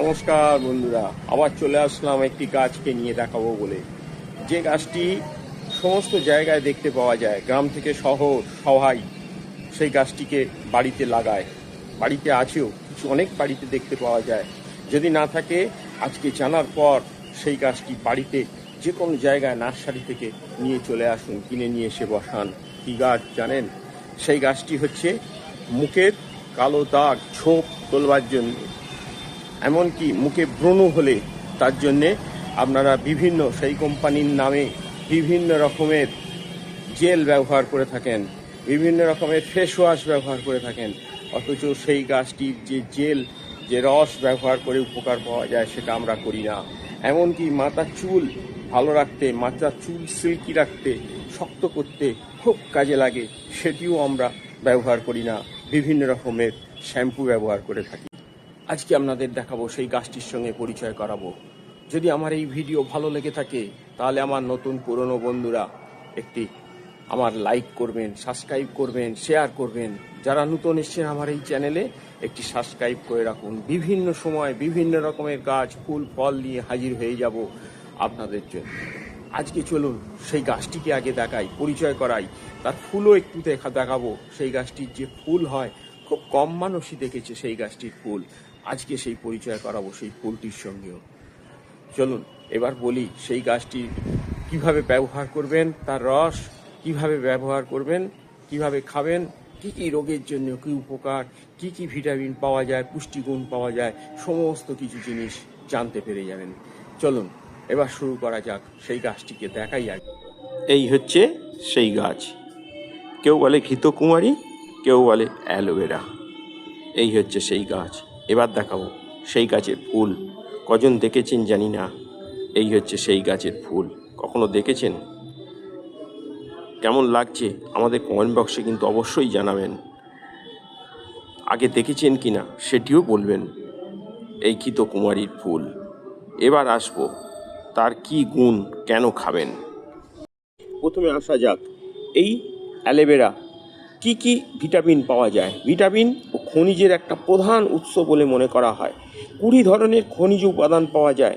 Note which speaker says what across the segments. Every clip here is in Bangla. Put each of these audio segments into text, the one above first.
Speaker 1: নমস্কার বন্ধুরা, আবার চলে আসলাম একটি গাছকে নিয়ে দেখাবো বলে। যে গাছটি সমস্ত জায়গায় দেখতে পাওয়া যায়, গ্রাম থেকে শহর সবাই সেই গাছটিকে বাড়িতে লাগায়। বাড়িতে আছেও, কিছু অনেক বাড়িতে দেখতে পাওয়া যায়। যদি না থাকে, আজকে জানার পর সেই গাছটি বাড়িতে যে কোনো জায়গায় নার্সারি থেকে নিয়ে চলে আসুন, কিনে নিয়ে এসে বসান। কী গাছ জানেন? সেই গাছটি হচ্ছে মুখের কালো দাগ, ছোপ তোলবার জন্য এমনকি মুখে ব্রণ হলে তার জন্যে আপনারা বিভিন্ন সেই কোম্পানির নামে বিভিন্ন রকমের জেল ব্যবহার করে থাকেন, বিভিন্ন রকমের ফেস ওয়াশ ব্যবহার করে থাকেন, অথচ সেই গাছটির যে জেল, যে রস ব্যবহার করে উপকার পাওয়া যায় সেটা আমরা করি না। এমনকি মাথার চুল ভালো রাখতে, মাথার চুল সিল্কি রাখতে, শক্ত করতে খুব কাজে লাগে, সেটিও আমরা ব্যবহার করি না। বিভিন্ন রকমের শ্যাম্পু ব্যবহার করে থাকি। আজকে আপনাদের দেখাবো সেই গাছটির সঙ্গে পরিচয় করাবো। যদি আমার এই ভিডিও ভালো লেগে থাকে, তাহলে আমার নতুন পুরনো বন্ধুরা একটি আমার লাইক করবেন, সাবস্ক্রাইব করবেন, শেয়ার করবেন। যারা নতুন এসছেন আমার এই চ্যানেলে, একটি সাবস্ক্রাইব করে রাখুন। বিভিন্ন সময় বিভিন্ন রকমের গাছ, ফুল, ফল নিয়ে হাজির হয়ে যাব আপনাদের জন্য। আজকে চলুন সেই গাছটিকে আগে দেখাই, পরিচয় করাই। তার ফুলও একটু দেখা দেখাবো। সেই গাছটির যে ফুল হয়, খুব কম মানুষই দেখেছে সেই গাছটির ফুল। আজকে সেই পরিচয় করাবো, সেই ফুলটির সঙ্গেও। চলুন, এবার বলি সেই গাছটি কীভাবে ব্যবহার করবেন, তার রস কীভাবে ব্যবহার করবেন, কীভাবে খাবেন, কি কি রোগের জন্য কি উপকার, কি কি ভিটামিন পাওয়া যায়, পুষ্টিগুণ পাওয়া যায়, সমস্ত কিছু জিনিস জানতে পেরে যাবেন। চলুন, এবার শুরু করা যাক সেই গাছটিকে দেখাই আগে। এই হচ্ছে সেই গাছ। কেউ বলে ঘৃতকুমারী, কেউ বলে অ্যালোভেরা। এই হচ্ছে সেই গাছ। এবার দেখাবো সেই গাছের ফুল। কজন দেখেছেন জানি না। এই হচ্ছে সেই গাছের ফুল। কখনো দেখেছেন? কেমন লাগছে? আমাদের কমেন্ট বক্সে কিন্তু অবশ্যই জানাবেন। আগে দেখেছেন কি না সেটিও বলবেন। এই কুমারীর ফুল। এবার আসব, তার কি গুণ, কেন খাবেন? প্রথমে আসা যাক, এই অ্যালোভেরা, কি কি ভিটামিন পাওয়া যায়? ভিটামিন ও খনিজের একটা প্রধান উৎস বলে মনে করা হয়। কুড়ি ধরনের খনিজ উপাদান পাওয়া যায়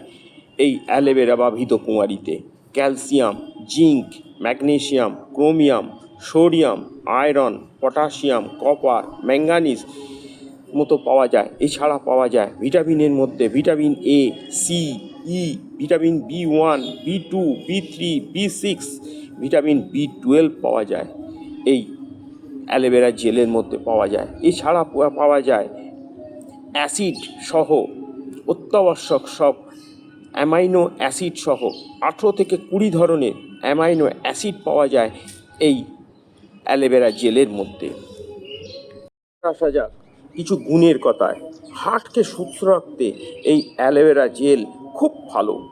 Speaker 1: এই অ্যালোভেরা বা ভিতকুমারীতে calcium, zinc magnesium chromium, sodium, iron, potassium, copper, manganese মতো পাওয়া যায়। এছাড়া পাওয়া যায় ভিটামিনের মধ্যে vitamin A, C, E, vitamin B one, B two, B three, B six, vitamin B twelve পাওয়া যায়। এই অ্যালোভেরা জেলের মধ্যে পাওয়া যায়। এছাড়া পাওয়া- যায় অ্যাসিড সহ অত্যাবশ্যক সব অ্যামাইনো অ্যাসিড সহ। আঠেরো থেকে কুড়ি ধরনের অ্যামাইনো অ্যাসিড পাওয়া যায় এই অ্যালোভেরা জেলের মধ্যে। আসা যাক, কিছু গুণের কথায়। হার্টকে সুস্থ রাখতে এই অ্যালোভেরা জেল খুব ভালো।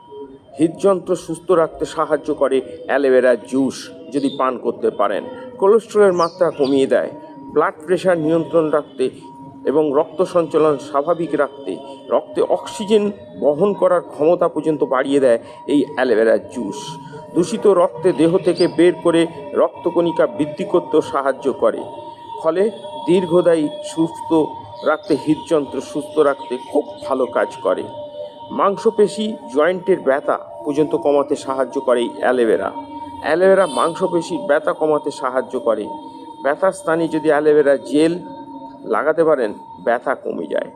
Speaker 1: হৃদযন্ত্র সুস্থ রাখতে সাহায্য করে অ্যালোভেরা জুস যদি পান করতে পারেন। কোলেস্ট্রলের মাত্রা কমিয়ে দেয় ব্লাড প্রেশার নিয়ন্ত্রণ রাখতে এবং রক্ত সঞ্চালন স্বাভাবিক রাখতে, রক্তে অক্সিজেন বহন করার ক্ষমতা পর্যন্ত বাড়িয়ে দেয় এই অ্যালোভেরার জুস দূষিত রক্তে দেহ থেকে বের করে রক্তকণিকা বৃদ্ধি করতেও সাহায্য করে। ফলে দীর্ঘদায়ী সুস্থ রাখতে, হৃদযন্ত্র সুস্থ রাখতে খুব ভালো কাজ করে। মাংসপেশি জয়েন্টের ব্যথা পর্যন্ত কমাতে সাহায্য করে এই অ্যালোভেরা অ্যালোভেরা মাংসপেশির ব্যথা কমাতে সাহায্য করে। ব্যথার স্থানে যদি অ্যালোভেরা জেল লাগাতে পারেন, ব্যথা কমে যায়।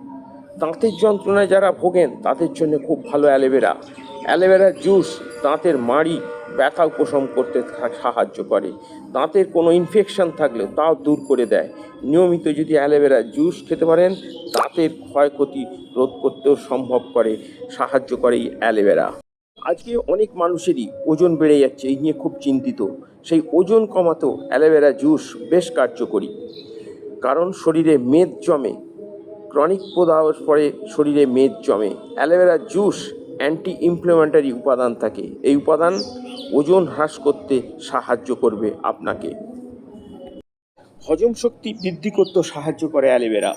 Speaker 1: দাঁতের যন্ত্রণায় যারা ভোগেন, তাদের জন্য খুব ভালো অ্যালোভেরা। অ্যালোভেরা জুস দাঁতের মাড়ি ব্যথা উপশম করতে সাহায্য করে। দাঁতের কোনো ইনফেকশন থাকলেও তাও দূর করে দেয়। নিয়মিত যদি অ্যালোভেরা জুস খেতে পারেন, দাঁতের ক্ষয়ক্ষতি রোধ করতেও সম্ভব করে, সাহায্য করে এই অ্যালোভেরা। আজকে অনেক মানুষেরই ওজন বেড়ে যাচ্ছে, এই নিয়ে খুব চিন্তিত। সেই ওজন কমাতেও অ্যালোভেরা জুস বেশ কার্যকরী। কারণ শরীরে মেদ জমে, ক্রনিক প্রদাহের পরে শরীরে মেদ জমে, অ্যালোভেরা জুস অ্যান্টি ইমপ্লিমেন্টারি উপাদান থাকে। এই উপাদান ওজন হ্রাস করতে সাহায্য করবে আপনাকে। হজম শক্তি বৃদ্ধি করতে সাহায্য করে অ্যালোভেরা।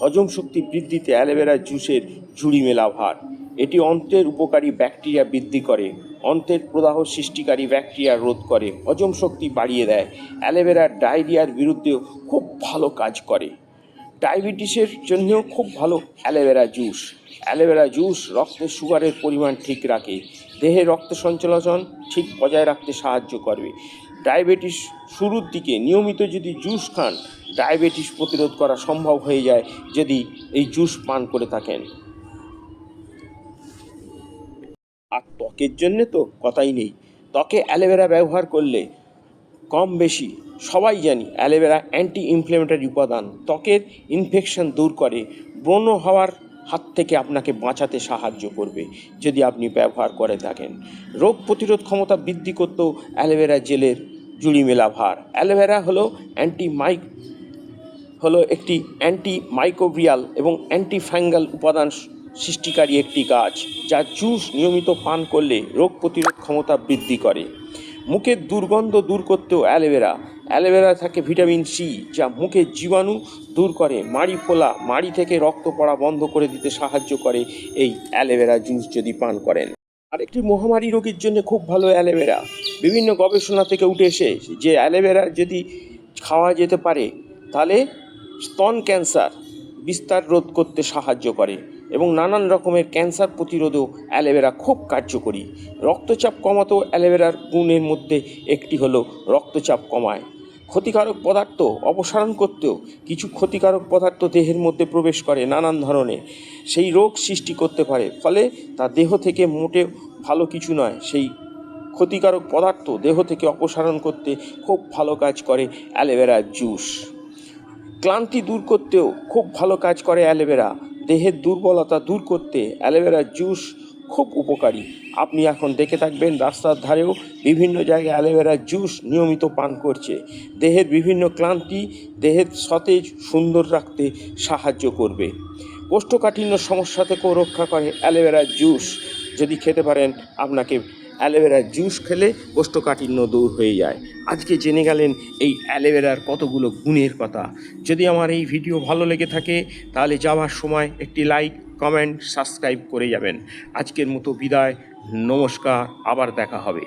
Speaker 1: হজম শক্তি বৃদ্ধিতে অ্যালোভেরা জুসের জুড়ি মেলা ভার। এটি অন্ত্রের উপকারী ব্যাকটেরিয়া বৃদ্ধি করে অন্ত্রের প্রদাহ সৃষ্টিকারী ব্যাকটেরিয়া রোধ করে, হজম শক্তি বাড়িয়ে দেয়, অ্যালোভেরা ডায়রিয়ার বিরুদ্ধেও খুব ভালো কাজ করে। ডায়াবেটিসের জন্যও খুব ভালো অ্যালোভেরা জুস। অ্যালোভেরা জুস রক্তে সুগারের পরিমাণ ঠিক রাখে, দেহে রক্ত সঞ্চালন ঠিক বজায় রাখতে সাহায্য করবে। ডায়াবেটিস শুরুর দিকে নিয়মিত যদি জুস খান, ডায়াবেটিস প্রতিরোধ করা সম্ভব হয়ে যায় যদি এই জুস পান করে থাকেন। ত্বকের জন্যে তো কথাই নেই। ত্বকে অ্যালোভেরা ব্যবহার করলে কম বেশি, সবাই জানি অ্যালোভেরা অ্যান্টি ইনফ্লেমেটরি উপাদান। ত্বকের ইনফেকশন দূর করে, ব্রণ হওয়ার হাত থেকে আপনাকে বাঁচাতে সাহায্য করবে, যদি আপনি ব্যবহার করে থাকেন। রোগ প্রতিরোধ ক্ষমতা বৃদ্ধি করতেও অ্যালোভেরা জেলের জুড়ি মেলা ভার। অ্যালোভেরা হলো অ্যান্টি মাইক হলো একটি অ্যান্টি মাইক্রোবিয়াল এবং অ্যান্টি ফাঙ্গাল উপাদান সৃষ্টিকারী একটি গাছ, যা জুস নিয়মিত পান করলে রোগ প্রতিরোধ ক্ষমতা বৃদ্ধি করে। মুখের দুর্গন্ধ দূর করতেও অ্যালোভেরা। অ্যালোভেরা থাকে ভিটামিন সি, যা মুখের জীবাণু দূর করে। মাড়ি ফোলা, মাড়ি থেকে রক্ত পড়া বন্ধ করে দিতে সাহায্য করে এই অ্যালোভেরা জুস যদি পান করেন। আরেকটি মহামারী রোগীর জন্য খুব ভালো অ্যালোভেরা। বিভিন্ন গবেষণা থেকে উঠে এসে যে অ্যালোভেরা যদি খাওয়া যেতে পারে, তাহলে স্তন ক্যান্সার বিস্তার রোধ করতে সাহায্য করে। এবং নানান রকমের ক্যান্সার প্রতিরোধেও অ্যালোভেরা খুব কার্যকরী। রক্তচাপ কমাতেও অ্যালোভেরার গুণের মধ্যে একটি হলো রক্তচাপ কমায়। ক্ষতিকারক পদার্থ অপসারণ করতেও কিছু ক্ষতিকারক পদার্থ দেহের মধ্যে প্রবেশ করে নানান ধরনের। সেই রোগ সৃষ্টি করতে পারে, ফলে তা দেহ থেকে মোটে ভালো কিছু নয়। সেই ক্ষতিকারক পদার্থ দেহ থেকে অপসারণ করতে খুব ভালো কাজ করে অ্যালোভেরার জুস। ক্লান্তি দূর করতেও খুব ভালো কাজ করে অ্যালোভেরা। দেহের দুর্বলতা দূর করতে অ্যালোভেরার জুস খুব উপকারী। আপনি এখন দেখে থাকবেন রাস্তার ধারেও বিভিন্ন জায়গায় অ্যালোভেরার জুস নিয়মিত পান করছে। দেহের বিভিন্ন ক্লান্তি, দেহের সতেজ, সুন্দর রাখতে সাহায্য করবে। কোষ্ঠকাঠিন্য সমস্যা থেকেও রক্ষা করে অ্যালোভেরার জুস। যদি খেতে পারেন, আপনাকে অ্যালোভেরার জুস খেলে কোষ্ঠকাঠিন্য দূর হয়ে যায়। আজকে জেনে গেলেন এই অ্যালোভেরার কতগুলো গুণের কথা। যদি আমার এই ভিডিও ভালো লেগে থাকে, তাহলে যাওয়ার সময় একটি লাইক, কমেন্ট, সাবস্ক্রাইব করে যাবেন। আজকের মতো বিদায়, নমস্কার, আবার দেখা হবে।